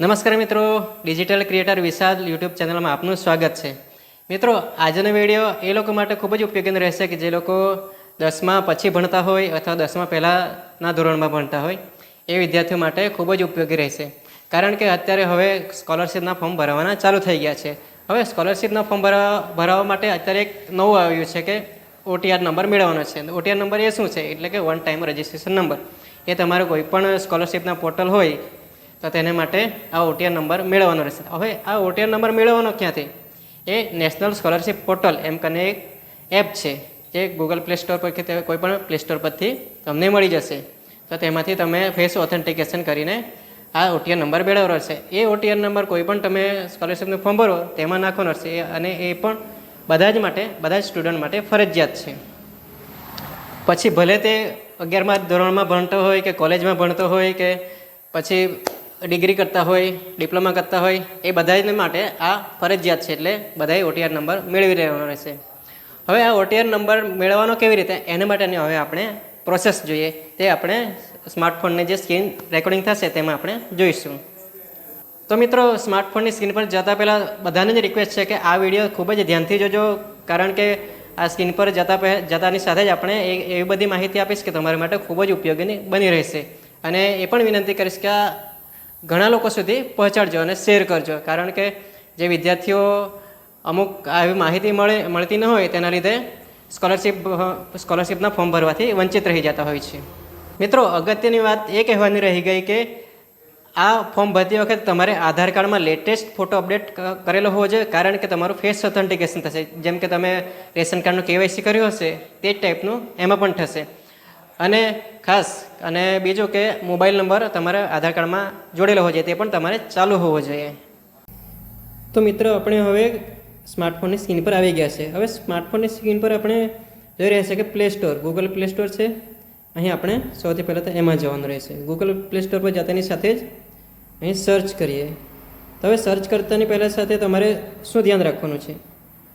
નમસ્કાર મિત્રો digital creator વિશાલ YouTube ચેનલમાં આપનું સ્વાગત છે. મિત્રો, આજનો વીડિયો એ લોકો માટે ખૂબ જ ઉપયોગી રહેશે કે જે લોકો દસમા પછી ભણતા હોય અથવા દસમા પહેલાંના ધોરણમાં ભણતા હોય, એ વિદ્યાર્થીઓ માટે ખૂબ જ ઉપયોગી રહેશે. કારણ કે અત્યારે હવે સ્કોલરશિપના ફોર્મ ભરવાના ચાલુ થઈ ગયા છે. હવે સ્કોલરશિપના ફોર્મ ભરવા ભરાવવા માટે અત્યારે એક નવું આવ્યું છે કે ઓટીઆર નંબર મેળવવાનો છે. ઓટીઆર નંબર એ શું છે? એટલે કે વન ટાઈમ રજિસ્ટ્રેશન નંબર એ તમારો કોઈ પણ સ્કોલરશિપના પોર્ટલ હોય તો તેને માટે આ ઓટીઆર નંબર મેળવવાનો રહેશે. હવે આ ઓટીઆર નંબર મેળવવાનો ક્યાંથી? એ નેશનલ સ્કોલરશિપ પોર્ટલ એમ કરીને એક એપ છે, જે ગૂગલ પ્લે સ્ટોર પર કે કોઈ પણ પ્લે સ્ટોર પરથી તમને મળી જશે. તો તેમાંથી તમે ફેસ ઓથેન્ટિકેશન કરીને આ ઓટીઆર નંબર મેળવવાનો રહેશે. એ ઓટીઆર નંબર કોઈ પણ તમે સ્કોલરશિપનું ફોર્મ ભરો, તેમાં નાખવાનો રહેશે. અને એ પણ બધા જ માટે, બધા જ સ્ટુડન્ટ માટે ફરજિયાત છે. પછી ભલે તે અગિયારમા ધોરણમાં ભણતો હોય કે કોલેજમાં ભણતો હોય કે પછી ડિગ્રી કરતા હોય, ડિપ્લોમા કરતા હોય, એ બધાને માટે આ ફરજિયાત છે એટલે બધાએ ઓટીઆર નંબર મેળવી રહેવાનો રહેશે. હવે આ ઓટીઆર નંબર મેળવવાનો કેવી રીતે? એના માટેની હવે આપણે પ્રોસેસ જોઈએ. તે આપણે સ્માર્ટફોનની જે સ્ક્રીન રેકોર્ડિંગ થશે તેમાં આપણે જોઈશું. તો મિત્રો સ્માર્ટફોનની સ્ક્રીન પર જતાં પહેલાં બધાને જ રિક્વેસ્ટ છે કે આ વીડિયો ખૂબ જ ધ્યાનથી જોજો, કારણ કે આ સ્ક્રીન પર જતા જતાની સાથે જ આપણે એ, એવી બધી માહિતી આપીશ કે તમારા માટે ખૂબ જ ઉપયોગી બની રહેશે. અને એ પણ વિનંતી કરીશ કે ઘણા લોકો સુધી પહોંચાડજો અને શેર કરજો. કારણ કે જે વિદ્યાર્થીઓ અમુક આવી માહિતી મળે, મળતી ન હોય તેના લીધે સ્કોલરશિપ સ્કોલરશિપના ફોર્મ ભરવાથી વંચિત રહી જતા હોય છે. મિત્રો, અગત્યની વાત એ કહેવાની રહી ગઈ કે આ ફોર્મ ભરતી વખતે તમારે આધાર કાર્ડમાં લેટેસ્ટ ફોટો અપડેટ કરેલો હોવો જોઈએ. કારણ કે તમારું ફેસ ઓથેન્ટિકેશન થશે. જેમ કે તમે રેશન કાર્ડનું કેવાયસી કર્યું હશે, તે જ ટાઈપનું એમાં પણ થશે. અને ખાસ અને બીજું કે મોબાઈલ નંબર તમારે આધાર કાર્ડમાં જોડેલો હોવો જોઈએ, તે પણ તમારે ચાલુ હોવો જોઈએ. તો મિત્રો, આપણે હવે સ્માર્ટફોનની સ્ક્રીન પર આવી ગયા છે. હવે સ્માર્ટફોનની સ્ક્રીન પર આપણે જોઈ રહ્યા છે કે play store Google play store છે. અહીં આપણે સૌથી પહેલાં તો એમાં જવાનું રહેશે. ગૂગલ પ્લે સ્ટોર પર જતાની સાથે જ અહીં સર્ચ કરીએ. તો હવે સર્ચ કરતાની પહેલાં સાથે તમારે શું ધ્યાન રાખવાનું છે?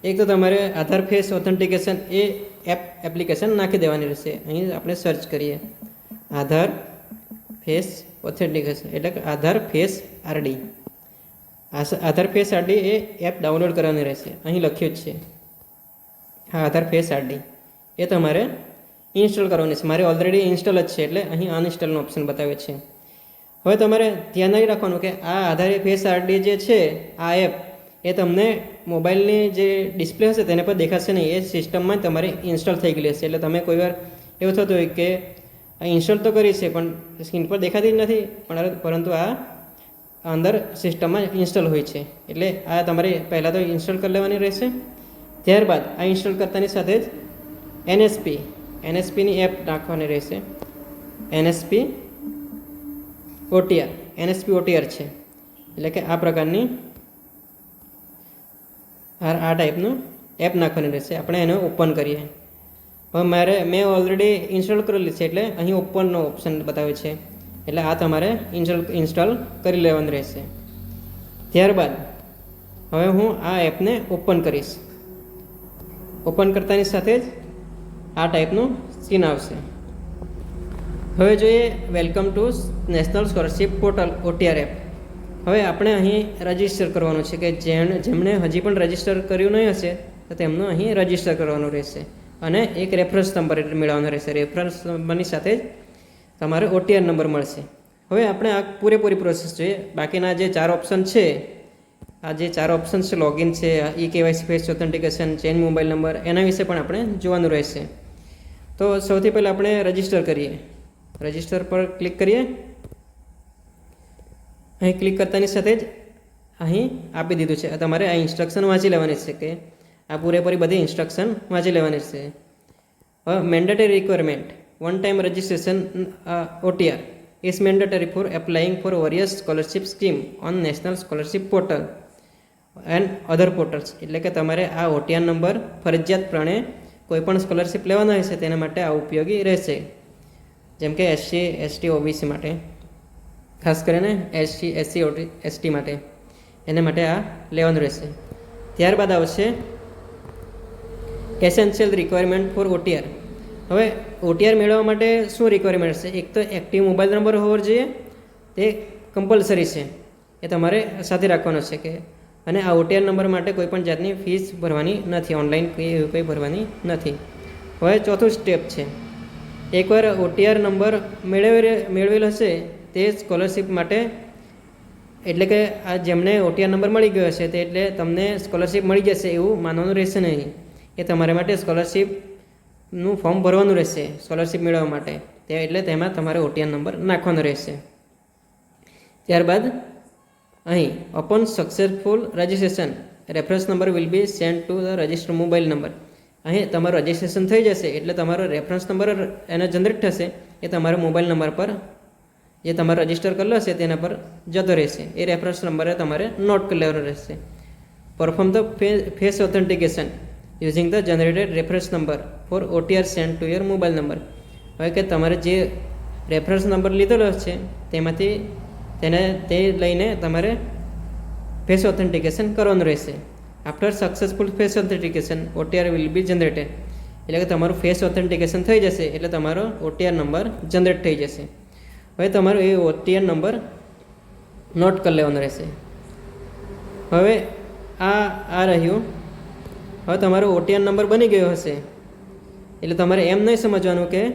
એક તો તમારે આધાર ફેસ ઓથેન્ટિકેશન એ એપ એપ્લિકેશન નાખી દેવાની રહેશે. અહીં આપણે સર્ચ કરીએ. આધાર ફેસ ઓથેન્ટિકેશન એટલે Aadhaar face RD Aadhaar face RD એ એપ ડાઉનલોડ કરવાની રહેશે. અહીં લખ્યું જ છે. હા, આધાર ફેસ આરડી એ તમારે ઇન્સ્ટોલ કરવાની છે. મારે ઓલરેડી ઇન્સ્ટોલ જ છે એટલે અહીં અનઇન્સ્ટોલનો ઓપ્શન બતાવે છે. હવે તમારે ધ્યાન નહીં રાખવાનું કે આ આધારે ફેસ આરડી જે છે, આ એપ એ તમને મોબાઈલની જે ડિસ્પ્લે હશે તેને પર દેખાશે નહીં. એ સિસ્ટમમાં તમારે ઇન્સ્ટોલ થઈ ગયેલી હશે. એટલે તમે કોઈ વાર એવું થતું હોય કે ઇન્સ્ટોલ તો કરી છે, પણ સ્ક્રીન પર દેખાતી જ નથી, પણ પરંતુ આ અંદર સિસ્ટમમાં ઇન્સ્ટોલ હોય છે. એટલે આ તમારે પહેલાં તો ઇન્સ્ટોલ કરી લેવાની રહેશે. ત્યારબાદ આ ઇન્સ્ટોલ કરતાની સાથે જ એનએસપી, એનએસપીની એપ નાખવાની રહેશે. એનએસપી ઓટીઆર એનએસપી ઓટીઆર છે. એટલે કે આ પ્રકારની આ આ ટાઈપનું એપ નાખવાની રહેશે. આપણે એને ઓપન કરીએ. હવે મારે મેં ઓલરેડી ઇન્સ્ટોલ કરેલી છે એટલે અહીં ઓપનનો ઓપ્શન બતાવે છે. એટલે આ તમારે ઇન્સ્ટોલ ઇન્સ્ટોલ કરી લેવાનું રહેશે. ત્યારબાદ હવે હું આ એપને ઓપન કરીશ. ઓપન કરતાની સાથે જ આ ટાઈપનું સ્કીન આવશે. હવે જોઈએ welcome to national scholarship portal OTR app હવે આપણે અહીં રજિસ્ટર કરવાનું છે કે જેણે, જેમણે હજી પણ રજિસ્ટર કર્યું નહીં હશે, તો તેમનું અહીં રજિસ્ટર કરવાનું રહેશે. અને એક રેફરન્સ નંબર મેળવવાનો રહેશે. રેફરન્સ નંબરની સાથે જ તમારે ઓટીઆર નંબર મળશે. હવે આપણે આ પૂરેપૂરી પ્રોસેસ જોઈએ. બાકીના જે ચાર ઓપ્શન છે, આ જે ચાર ઓપ્શન છે લોગિન છે e KYC face authentication change mobile number એના વિશે પણ આપણે જોવાનું રહેશે. તો સૌથી પહેલાં આપણે રજિસ્ટર કરીએ. રજિસ્ટર પર ક્લિક કરીએ. અહીં ક્લિક કરતાની સાથે જ અહીં આપી દીધું છે. તમારે આ ઇન્સ્ટ્રક્શન વાંચી લેવાની છે કે આ પૂરેપૂરી બધી ઇન્સ્ટ્રક્શન વાંચી લેવાની છે. હવે mandatory requirement one time registration OTR is mandatory for applying for various scholarship scheme on national scholarship portal and other portals એટલે કે તમારે આ ઓટીઆર નંબર ફરજિયાતપણે કોઈપણ સ્કોલરશિપ લેવાના હશે તેના માટે આ ઉપયોગી રહેશે. જેમ કે એસસી એસટી ઓબીસી માટે. ખાસ કરીને એસસી એસસી ઓટી એસટી માટે. એના માટે આ લેવાનું રહેશે. ત્યારબાદ આવશે એસેન્શિયલ રિક્વાયરમેન્ટ ફોર ઓટીઆર હવે ઓટીઆર મેળવવા માટે શું રિક્વાયરમેન્ટ છે એક તો એક્ટિવ મોબાઈલ નંબર હોવો જોઈએ. તે કમ્પલસરી છે. એ તમારે સાથે રાખવાનો છે કે અને આ ઓટીઆર નંબર માટે કોઈ પણ જાતની ફીસ ભરવાની નથી. ઓનલાઈન એવી કંઈ ભરવાની નથી. હવે ચોથું સ્ટેપ છે. એકવાર ઓટીઆર નંબર મેળવેલ મેળવેલ હશે તે સ્કોલરશિપ માટે, એટલે કે આ જેમને ઓટીઆર નંબર મળી ગયો છે તે એટલે તમને સ્કોલરશિપ મળી જશે એવું માનવાનું રહેશે નહીં. એ તમારા માટે સ્કોલરશિપનું ફોર્મ ભરવાનું રહેશે, સ્કોલરશિપ મેળવવા માટે. તે એટલે તેમાં તમારે ઓટીઆર નંબર નાખવાનો રહેશે. ત્યારબાદ અહીં upon successful registration reference number will be send to the register mobile number અહીં તમારું રજિસ્ટ્રેશન થઈ જશે, એટલે તમારો રેફરન્સ નંબર એનો જનરેટ થશે, એ તમારા મોબાઈલ નંબર પર જે તમારે રજિસ્ટર કરેલો હશે તેના પર જતો રહેશે. એ રેફરન્સ નંબરે તમારે નોટ કરી લેવાનો રહેશે. Perform the face authentication using the generated reference number for OTR send to your mobile number હવે કે તમારે જે રેફરન્સ નંબર લીધેલો છે, તેમાંથી તેને, તે લઈને તમારે ફેસ ઓથેન્ટિકેશન કરવાનું રહેશે. After successful face authentication OTR will be generated એટલે કે તમારું ફેસ ઓથેન્ટિકેશન થઈ જશે, એટલે તમારો ઓટીઆર નંબર જનરેટ થઈ જશે. હવે તમારો એ ઓટીએન નંબર નોટ કરી લેવાનો રહેશે. હવે આ આ રહ્યું. હવે તમારો ઓટીએન નંબર બની ગયો હશે. એટલે તમારે એમ નહીં સમજવાનું કે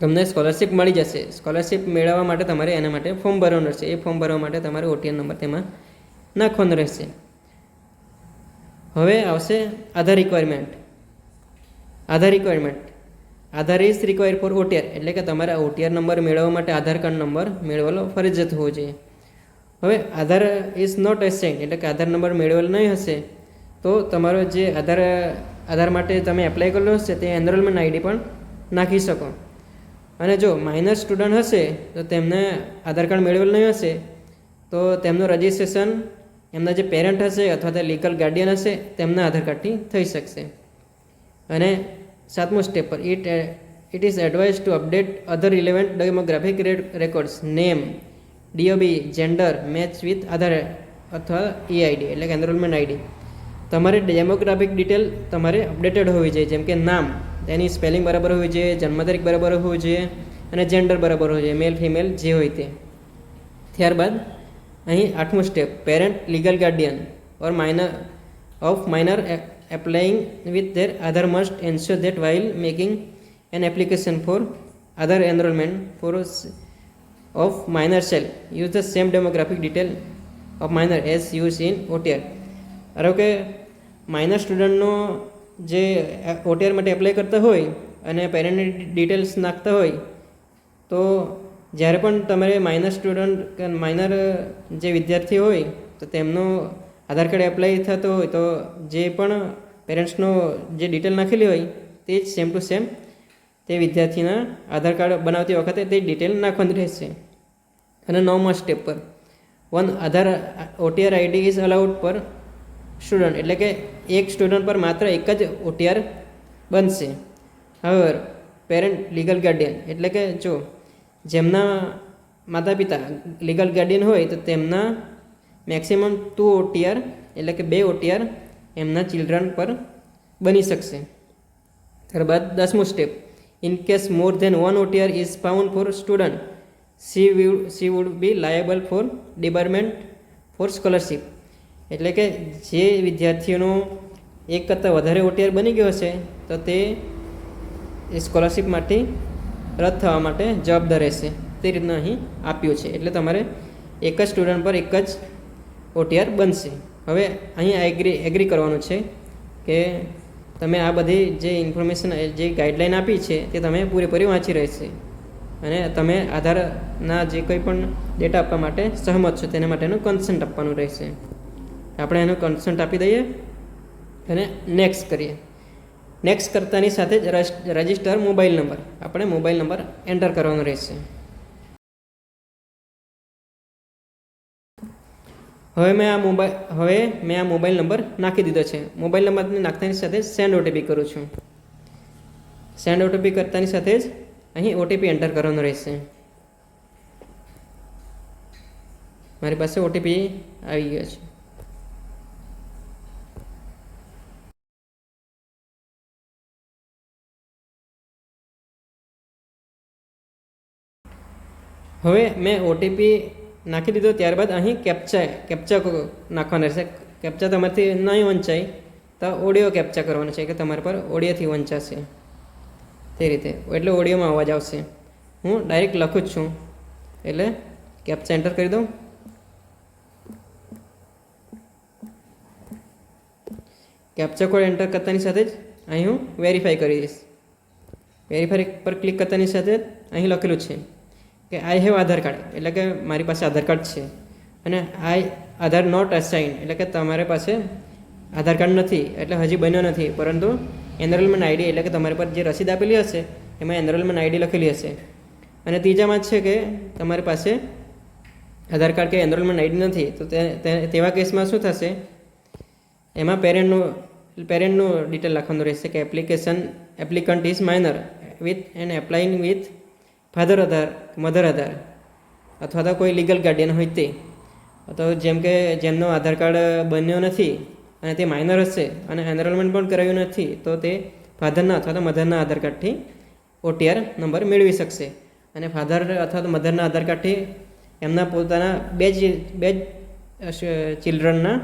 તમને સ્કોલરશિપ મળી જશે. સ્કોલરશિપ મેળવવા માટે તમારે એના માટે ફોર્મ ભરવાનું રહેશે. એ ફોર્મ ભરવા માટે તમારે ઓટીએન નંબર તેમાં નાખવાનો રહેશે. હવે આવશે Aadhaar requirement Aadhaar requirement Aadhaar is require for OTR એટલે કે તમારે ઓટીઆર નંબર મેળવવા માટે આધાર કાર્ડ નંબર મેળવેલો ફરજિયાત હોવો જોઈએ. હવે, આધાર ઇઝ નોટ એસેન્ટ એટલે કે આધાર નંબર મેળવેલો નહીં હશે, તો તમારો જે આધાર આધાર માટે તમે એપ્લાય કરેલો હશે, તે એનરોલમેન્ટ આઈડી પણ નાખી શકો. અને જો માઇનર સ્ટુડન્ટ હશે, તો તેમને આધાર કાર્ડ મેળવેલ નહીં હશે, તો તેમનું રજિસ્ટ્રેશન એમના જે પેરેન્ટ હશે અથવા તો લીગલ ગાર્ડિયન હશે, તેમના આધાર કાર્ડથી થઈ શકશે. અને સાતમું સ્ટેપ પર. It it is advise to update other relevant demographic records name DOB gender match with Aadhaar અથવા ઈઆઈડી એટલે કે એનરોલમેન્ટ આઈડી તમારે ડેમોગ્રાફિક ડિટેલ તમારે અપડેટેડ હોવી જોઈએ, જેમ કે નામ તેની સ્પેલિંગ બરાબર હોવી જોઈએ, જન્મ તારીખ બરાબર હોવી જોઈએ, અને જેન્ડર બરાબર હોવું જોઈએ મેલ ફિમેલ જે હોય તે. ત્યારબાદ, અહીં આઠમું step parent legal guardian or minor of minor applying with their Aadhaar must ensure that while making an application for Aadhaar enrolment for of minor shall use the same demographic detail of minor as used in OTR ધારો કે minor સ્ટુડન્ટનો જે OTR માટે apply કરતા હોય અને પેરેન્ટની details નાખતા હોય, તો જ્યારે પણ તમારે માઇનર સ્ટુડન્ટ કે માઇનર જે વિદ્યાર્થી હોય, તો તેમનો આધાર કાર્ડ એપ્લાય થતો હોય તો જે પણ પેરેન્ટ્સનો જે ડિટેલ નાખેલી હોય તે જ સેમ ટુ સેમ તે વિદ્યાર્થીના આધાર કાર્ડ બનાવતી વખતે તે ડિટેલ નાખવાની રહેશે. અને નવમા સ્ટેપ પર. One Aadhaar OTR ID is allowed per student એટલે કે એક સ્ટુડન્ટ પર માત્ર એક જ ઓટીઆર બનશે. હવે પેરેન્ટ લીગલ ગાર્ડિયન એટલે કે જો જેમના માતા પિતા લીગલ ગાર્ડિયન હોય તો તેમના મેક્સિમમ ટુ ઓટીઆર એટલે કે બે ઓટીઆર એમના ચિલ્ડ્રન પર બની શકશે. ત્યારબાદ દસમું step in case more than one OTR is found for student C V C would be liable for department for scholarship એટલે કે જે વિદ્યાર્થીઓનો એક કરતાં વધારે ઓટીઆર બની ગયો છે તો તે એ સ્કોલરશિપ માટે રદ થવા માટે જવાબદાર રહેશે. તે રીતના અહીં આપ્યું છે. એટલે તમારે એક જ સ્ટુડન્ટ પર એક જ ઓટીઆર બનશે. હવે અહીં એગ્રી એગ્રી કરવાનું છે કે તમે આ બધી જે ઇન્ફોર્મેશન જે ગાઈડલાઈન આપી છે તે તમે પૂરેપૂરી વાંચી રહેશે. અને તમે આધારના જે કંઈ પણ ડેટા આપવા માટે સહમત છો તેના માટેનું કન્સન્ટ આપવાનું રહેશે. આપણે એનું કન્સન્ટ આપી દઈએ અને નેક્સ્ટ કરીએ. નેક્સ્ટ કરતાની સાથે જ રજિસ્ટર મોબાઈલ નંબર આપણે મોબાઈલ નંબર એન્ટર કરવાનો રહેશે. હવે મેં આ મોબાઈલ હવે મેં આ મોબાઈલ નંબર નાખી દીધો છે. મોબાઈલ નંબર નાખતાની સાથે સેન્ડ ઓટીપી કરું છું. સેન્ડ ઓટીપી કરતાની સાથે જ અહીં ઓટીપી એન્ટર કરવાનો રહેશે. મારી પાસે ઓટીપી આવી ગયો છે. હવે મેં ઓટીપી નાખી દીધો ત્યારબાદ અહીં કેપ્ચા કેપ્ચા નાખવાના રહેશે. કેપ્ચા તમારાથી નહીં વંચાય. તો ઓડિયો કેપ્ચા કરવાનો છે કે તમારા પર ઓડિયોથી વંચાશે. તે રીતે. એટલે ઓડિયોમાં અવાજ આવશે. હું ડાયરેક્ટ લખું જ છું. એટલે કેપ્ચા એન્ટર કરી દઉં. કેપ્ચા કોડ એન્ટર કરતાની સાથે જ અહીં હું વેરીફાઈ કરી દઈશ. વેરીફાઈ પર ક્લિક કરતાની સાથે જ અહીં લખેલું છે. કે આઈ હેવ આધાર કાર્ડ એટલે કે મારી પાસે આધાર કાર્ડ છે. અને આઈ આધાર નોટ અસાઇન એટલે કે તમારી પાસે આધાર કાર્ડ નથી, એટલે હજી બન્યો નથી. પરંતુ એનરોલમેન્ટ આઈડી એટલે કે તમારી પર જે રસીદ આપેલી હશે, એમાં એનરોલમેન્ટ આઈડી લખેલી હશે. અને ત્રીજામાં છે કે તમારી પાસે આધાર કાર્ડ કે એનરોલમેન્ટ આઈડી નથી, તો તેવા કેસમાં શું થશે? એમાં પેરેન્ટનું પેરેન્ટનું ડિટેલ લખવાનું રહેશે કે application applicant is minor with and applying with father Aadhaar mother Aadhaar અથવા તો કોઈ લીગલ ગાર્ડિયન હોય તે. તો જેમ કે જેમનો આધાર કાર્ડ બન્યો નથી અને તે માઇનર હશે અને એનરોલમેન્ટ પણ કરાવ્યું નથી, તો તે ફાધરના અથવા તો મધરના આધાર કાર્ડથી ઓટીઆર નંબર મેળવી શકશે. અને ફાધર અથવા તો મધરના આધાર કાર્ડથી એમના પોતાના બે જ બે જ ચિલ્ડ્રનના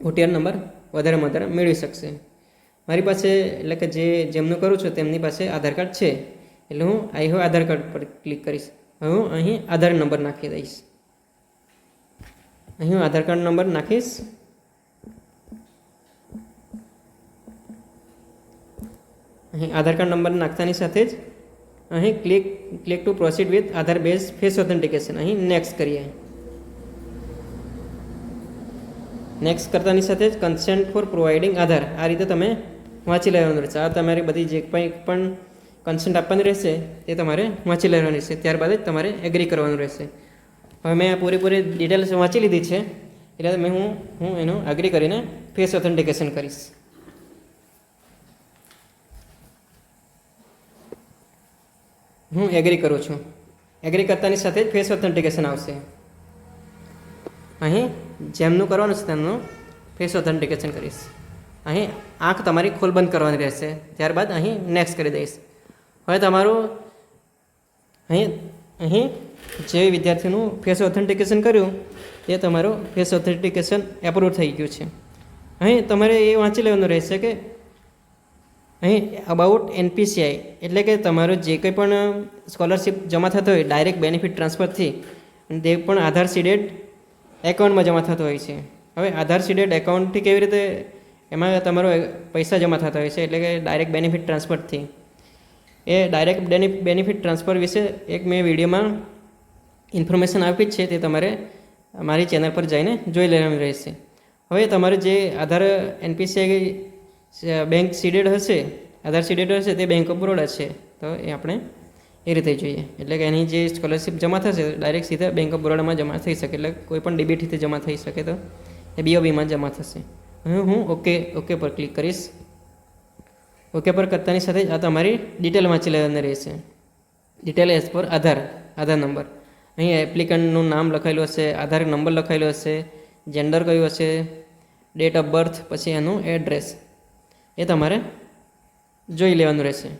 ઓટીઆર નંબર વધારે વધારે મેળવી શકશે. મારી પાસે, એટલે કે જે, જેમનું કરું છું તેમની પાસે આધાર કાર્ડ છે. એટલે હું આઈ હો આધાર કાર્ડ પર ક્લિક કરીશ. હવે હું અહીં આધાર નંબર નાખી દઈશ. અહીં હું આધાર કાર્ડ નંબર નાખીશ. અહીં આધાર કાર્ડ નંબર નાખતાની સાથે જ અહીં click click to proceed with Aadhaar base face authentication અહીં નેક્સ્ટ કરીએ નેક્સ્ટ કરતાની સાથે જ કન્સેન્ટ ફોર પ્રોવાઇડિંગ આધાર. આ રીતે તમે વાંચી લેવાનું રહેશે. આ તમારી બધી જે કંઈ પણ કન્સેન્ટ આપવાની રહેશે તે તમારે વાંચી લેવાની રહેશે ત્યારબાદ જ તમારે એગ્રી કરવાનું રહેશે. હવે મેં પૂરેપૂરી ડિટેલ્સ વાંચી લીધી છે, એટલે મેં હું હું એનું એગ્રી કરીને ફેસ ઓથેન્ટિકેશન કરીશ. હું એગ્રી કરું છું. એગ્રી કરતાની સાથે જ ફેસ ઓથેન્ટિકેશન આવશે. અહીં જેમનું કરવાનું છે તેમનું ફેસ ઓથેન્ટિકેશન કરીશ. અહીં આંખ તમારી ખોલ બંધ કરવાની રહેશે. ત્યારબાદ અહીં નેક્સ્ટ કરી દઈશ. હવે તમારું અહીં અહીં જે વિદ્યાર્થીનું ફેસ ઓથેન્ટિકેશન કર્યું તે તમારું ફેસ ઓથેન્ટિકેશન એપ્રુવ થઈ ગયું છે. અહીં તમારે એ વાંચી લેવાનું રહેશે કે અહીં અબાઉટ એનપીસીઆઈ એટલે કે તમારો જે કંઈ પણ સ્કોલરશીપ જમા થતો હોય ડાયરેક્ટ બેનિફિટ ટ્રાન્સફરથી તે પણ આધાર સીડેડ એકાઉન્ટમાં જમા થતો હોય છે. હવે આધાર સીડેડ એકાઉન્ટથી કેવી રીતે એમાં તમારો પૈસા જમા થતા હોય છે, એટલે કે ડાયરેક્ટ બેનિફિટ ટ્રાન્સફરથી એ ડાયરેક્ટ બેનિફિટ ટ્રાન્સફર વિશે એક મેં વિડીયોમાં ઇન્ફોર્મેશન આપી જ છે તે તમારે મારી ચેનલ પર જઈને જોઈ લેવાનું રહેશે. હવે તમારે જે આધાર એનપીસીઆઈ બેંક સીડેડ હશે, આધાર સીડેડ હશે તે બેંક ઓફ બરોડા છે. તો એ આપણે એ રીતે જોઈએ. એટલે કે એની જે સ્કોલરશિપ જમા થશે ડાયરેક્ટ સીધા બેંક ઓફ બરોડામાં જમા થઈ શકે. એટલે કોઈ પણ ડીબીટીથી જમા થઈ શકે તો એ બીઓબીમાં જમા થશે. હું ઓકે ઓકે પર ક્લિક કરીશ. ઓકે, પર કરતાની સાથે જ આ તમારી ડિટેલ વાંચી લેવાની રહેશે. ડિટેલ એઝ પર આધાર આધાર નંબર અહીં એપ્લિકન્ટનું નામ લખાયેલું હશે, આધાર નંબર લખાયેલો હશે જેન્ડર કયું હશે ડેટ ઓફ બર્થ પછી એનું એડ્રેસ એ તમારે જોઈ લેવાનું રહેશે.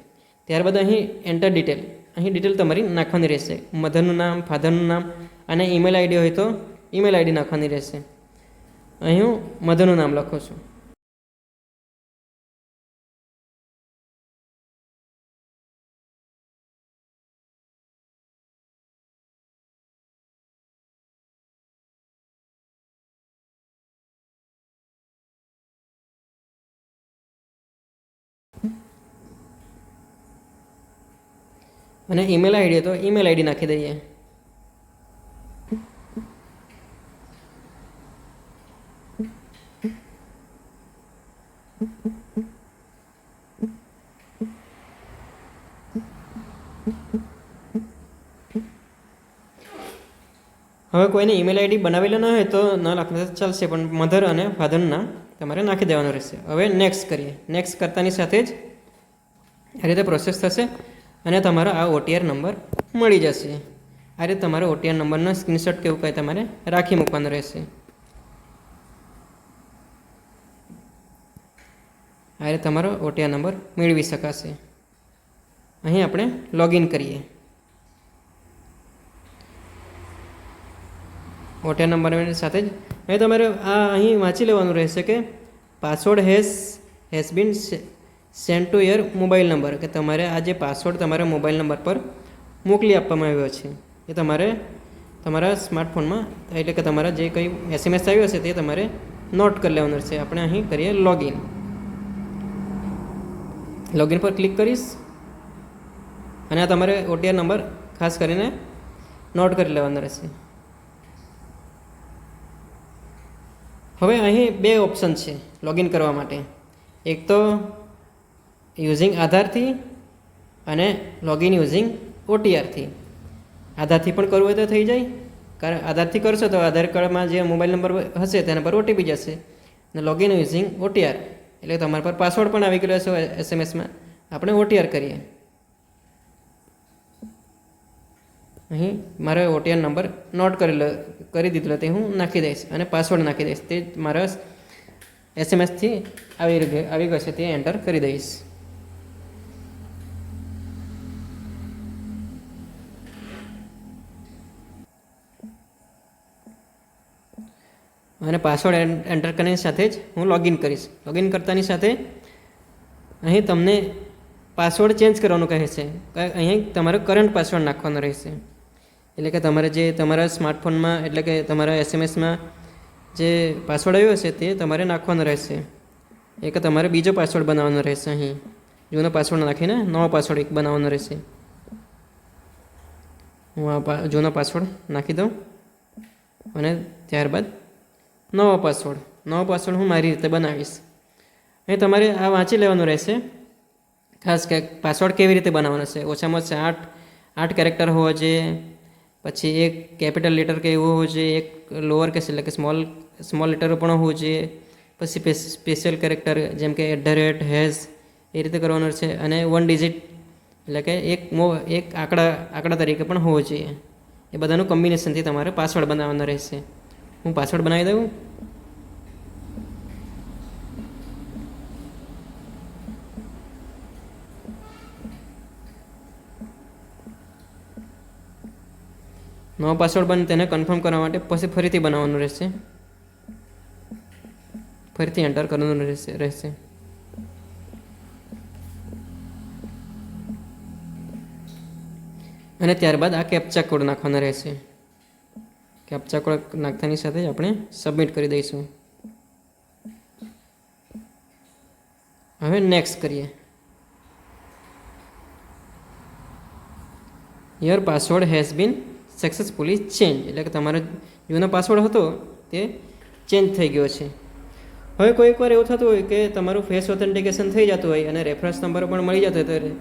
ત્યારબાદ અહીં એન્ટર ડિટેલ અહીં ડિટેલ તમારી નાખવાની રહેશે. મધરનું નામ ફાધરનું નામ અને ઈમેલ આઈડી હોય તો ઈમેલ આઈડી નાખવાની રહેશે. અહીં હું મધરનું નામ લખું છું. અને ઈમેલ આઈડી તો ઈમેલ આઈડી નાખી દઈએ. હવે કોઈને ઈમેલ આઈડી બનાવેલો ના હોય તો ન લખતા ચાલશે, પણ મધર અને ફાધરનું તમારે નાખી દેવાનું રહેશે. હવે નેક્સ્ટ કરીએ. નેક્સ્ટ કરતાની સાથે જ આ રીતે પ્રોસેસ થશે. અને તમારો આ ઓટીઆર નંબર મળી જશે. આ રીતે તમારે ઓટીઆર નંબરનો સ્ક્રીનશોટ કે એવું કંઈ તમારે રાખી મૂકવાનું રહેશે. આ રીતે તમારો ઓટીઆર નંબર મેળવી શકાશે. અહીં આપણે લોગિન કરીએ. ઓટીઆર નંબર સાથે જ અહીં તમારે આ અહીં વાંચી લેવાનું રહેશે કે password has has been send to your mobile number કે તમારે આ જે પાસવર્ડ તમારા મોબાઈલ નંબર પર મોકલી આપવામાં આવ્યો છે. એ તમારે તમારા સ્માર્ટફોનમાં એટલે કે તમારા જે કંઈ એસએમએસ આવ્યો હશે તે તમારે નોટ કરી લેવાનું રહેશે આપણે અહીં કરીએ લોગિન લોગિન પર ક્લિક કરીશ. અને આ તમારે ઓટીઆર નંબર ખાસ કરીને નોટ કરી લેવાનો રહેશે. હવે અહીં બે ઓપ્શન છે લોગિન કરવા માટે. એક તો યુઝિંગ આધારથી અને લોગિન યુઝિંગ ઓટીઆરથી આધારથી પણ કરવું હોય તો થઈ જાય. કારણ આધારથી કરશો તો આધાર કાર્ડમાં જે મોબાઈલ નંબર હશે તેના પર ઓટીપી જશે. અને લોગિન યુઝિંગ ઓટીઆર એટલે તમારા પર પાસવર્ડ પણ આવી ગયો હશે એસએમએસમાં આપણે ઓટીઆર કરીએ. અહીં મારો ઓટીઆર નંબર નોટ કરેલો, કરી દીધેલો તે હું નાખી દઈશ અને પાસવર્ડ નાખી દઈશ. તે મારા એસએમએસથી આવી આવી ગયો છે તે એન્ટર કરી દઈશ. અને પાસવર્ડ એન્ટર કરીને સાથે જ હું લોગિન કરીશ. લોગિન કરતાની સાથે અહીં તમને પાસવર્ડ ચેન્જ કરવાનું કહે છે. અહીં તમારો કરંટ પાસવર્ડ નાખવાનો રહેશે. એટલે કે તમારે જે તમારા સ્માર્ટફોનમાં એટલે કે તમારા એસએમએસમાં જે પાસવર્ડ આવ્યો હશે તે તમારે નાખવાનો રહેશે. એક તમારે બીજો પાસવર્ડ બનાવવાનો રહેશે અહીં. જૂનો પાસવર્ડ નાખીને નવો પાસવર્ડ એક બનાવવાનો રહેશે. હું આ જૂનો પાસવર્ડ નાખી દઉં. અને ત્યારબાદ નવો પાસવર્ડ નવો પાસવર્ડ હું મારી રીતે બનાવીશ. અહીં તમારે આ વાંચી લેવાનું રહેશે. ખાસ કે પાસવર્ડ કેવી રીતે બનાવવાનો છે? ઓછામાં ઓછા આઠ આઠ કેરેક્ટર હોવા જોઈએ. પછી એક કેપિટલ લેટર કે એવું હોવું જોઈએ. એક લોઅર કેસ એટલે કે સ્મોલ સ્મોલ લેટર પણ હોવું જોઈએ. પછી સ્પેશિયલ કેરેક્ટર જેમ કે એટ ધ રેટ હેઝ એ રીતે કરવાનું છે. અને વન ડિજિટ એટલે કે એક મો, એક આંકડા આંકડા તરીકે પણ હોવો જોઈએ. એ બધાનું કોમ્બિનેશનથી તમારે પાસવર્ડ બનાવવાનો રહેશે. હું પાસવર્ડ બનાવી દઉં? નવો પાસવર્ડ બને તેને કન્ફર્મ કરવા માટે પછી ફરીથી બનાવવાનું રહેશે. ફરીથી એન્ટર કરવાનું રહેશે રહેશે. અને ત્યારબાદ આ કેપ્ચા કોડ નાખવાનો રહેશે. કેપ્ચા કોડ નાખતાની સાથે જ આપણે સબમિટ કરી દઈશું. હવે નેક્સ્ટ કરીએ. Your password has been successfully change એટલે કે તમારો જૂનો પાસવર્ડ હતો તે ચેન્જ થઈ ગયો છે. હવે કોઈક વાર એવું થતું હોય કે તમારું ફેસ ઓથેન્ટિકેશન થઈ જતું હોય અને રેફરન્સ નંબર પણ મળી જતો હોય તો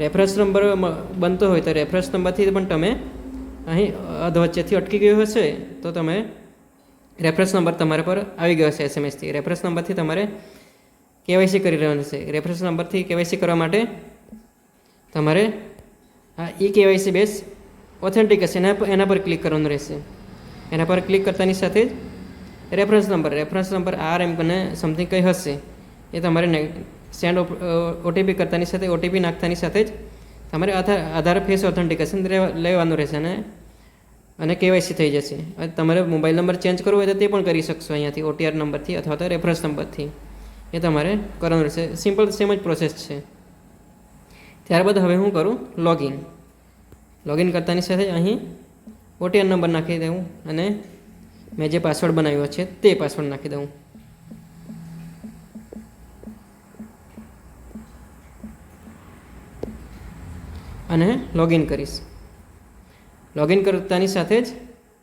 રેફરન્સ નંબર બનતો હોય તો રેફરન્સ નંબરથી પણ તમે અહીં અધવચ્ચેથી અટકી ગયું હશે, તો તમે રેફરન્સ નંબર તમારા પર આવી ગયો હશે એસએમએસથી રેફરન્સ નંબરથી તમારે કેવાયસી કરી રહ્યો છે. રેફરન્સ નંબરથી કેવાયસી કરવા માટે તમારે આ ઈ કેવાયસી બેઝ ઓથેન્ટિકેશન એના પર એના પર ક્લિક કરવાનું રહેશે. એના પર ક્લિક કરતાની સાથે જ reference number reference number R M અને સમથિંગ કંઈ હશે. એ તમારે સેન્ડ ઓટીપી કરતાની સાથે ઓટીપી નાખતાની સાથે જ તમારે આધાર આધાર ફેસ ઓથેન્ટિકેશન લેવાનું રહેશે અને અને કેવાયસી થઈ જશે. અને તમારે મોબાઈલ નંબર ચેન્જ કરવો હોય તો તે પણ કરી શકશો અહીંયાથી ઓટીઆર નંબરથી અથવા તો રેફરન્સ નંબરથી. એ તમારે કરવાનું રહેશે. સિમ્પલ સેમ જ પ્રોસેસ છે. ત્યારબાદ હવે હું કરું લોગિન લોગિન કરતાની સાથે અહીં ઓટીઆર નંબર નાખી દઉં અને મેં જે પાસવર્ડ બનાવ્યો છે તે પાસવર્ડ નાખી દઉં. અને લોગિન કરીશ. લોગિન કરતાની સાથે જ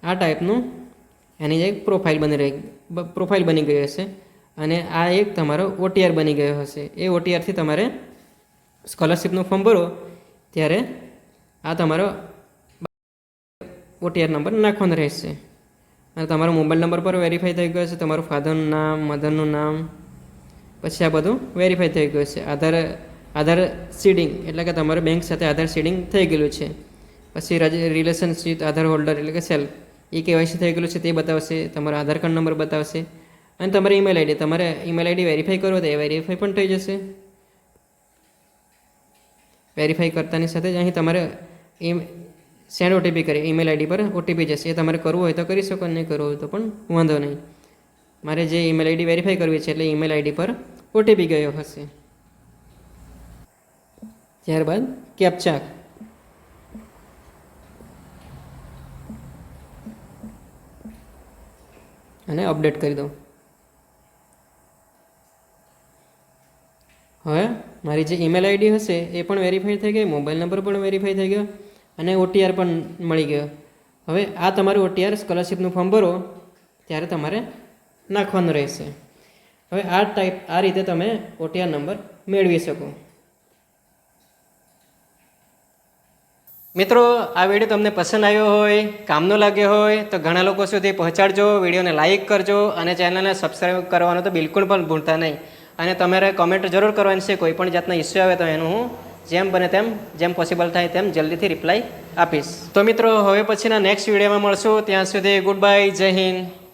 આ ટાઈપનું એની એક પ્રોફાઇલ બની રહી પ્રોફાઇલ બની ગઈ હશે. અને આ એક તમારો ઓટીઆર બની ગયો હશે. એ ઓટીઆરથી તમારે સ્કોલરશિપનું ફોર્મ ભરો, ત્યારે આ તમારો ઓટીઆર નંબર નાખવાનો રહેશે. અને તમારો મોબાઈલ નંબર પર વેરીફાઈ થઈ ગયો છે તમારું ફાધરનું નામ મધરનું નામ, પછી આ બધું વેરીફાઈ થઈ ગયું છે આધાર આધાર સીડિંગ એટલે કે તમારે બેંક સાથે આધાર સીડિંગ થઈ ગયેલું છે. પછી રિલેશનશીપ આધાર હોલ્ડર એટલે કે સેલ્ફ એ કેવાયસી થઈ ગયેલું છે તે બતાવશે, તમારો આધાર કાર્ડ નંબર બતાવશે. અને તમારી ઈમેલ આઈડી તમારે ઈમેલ આઈડી વેરીફાઈ કરો તો એ વેરીફાઈ પણ થઈ જશે. વેરીફાઈ કરતાની સાથે જ અહીં તમારે એમ સેન્ડ ઓટીપી કરી ઈમેલ આઈડી પર ઓટીપી જશે. એ તમારે કરવું હોય તો કરી શકો નહીં કરવું હોય તો પણ વાંધો નહીં. મારે જે ઈમેલ આઈડી વેરીફાઈ કરવી છે એટલે ઈમેલ આઈડી પર ઓટીપી ગયો હશે. ત્યારબાદ કેપ્ચા અને અપડેટ કરી દઉં. હવે મારી જે ઈમેલ આઈડી હશે, એ પણ વેરીફાઈ થઈ ગઈ મોબાઈલ નંબર પણ વેરીફાઈ થઈ ગયો, અને ઓટીઆર પણ મળી ગયો. હવે આ તમારું ઓટીઆર સ્કોલરશીપનું ફોર્મ ભરો, ત્યારે તમારે નાખવાનું રહેશે. હવે આ ટાઈપ આ રીતે તમે ઓટીઆર નંબર મેળવી શકો. મિત્રો, આ વીડિયો તમને પસંદ આવ્યો હોય, કામનો લાગ્યો હોય, તો ઘણા લોકો સુધી પહોંચાડજો, વિડીયોને લાઇક કરજો અને ચેનલને સબસ્ક્રાઈબ કરવાનું તો બિલકુલ પણ ભૂલતા નહીં. અને તમારે કોમેન્ટ જરૂર કરવાની છે, કોઈ પણ જાતના ઇસ્યુ આવે તો એનું હું જેમ બને તેમ, જેમ પોસિબલ થાય તેમ જલ્દીથી રિપ્લાય આપીશ. તો મિત્રો, હવે પછીના નેક્સ્ટ વિડીયોમાં મળશું. ત્યાં સુધી ગુડ બાય જય હિન્દ.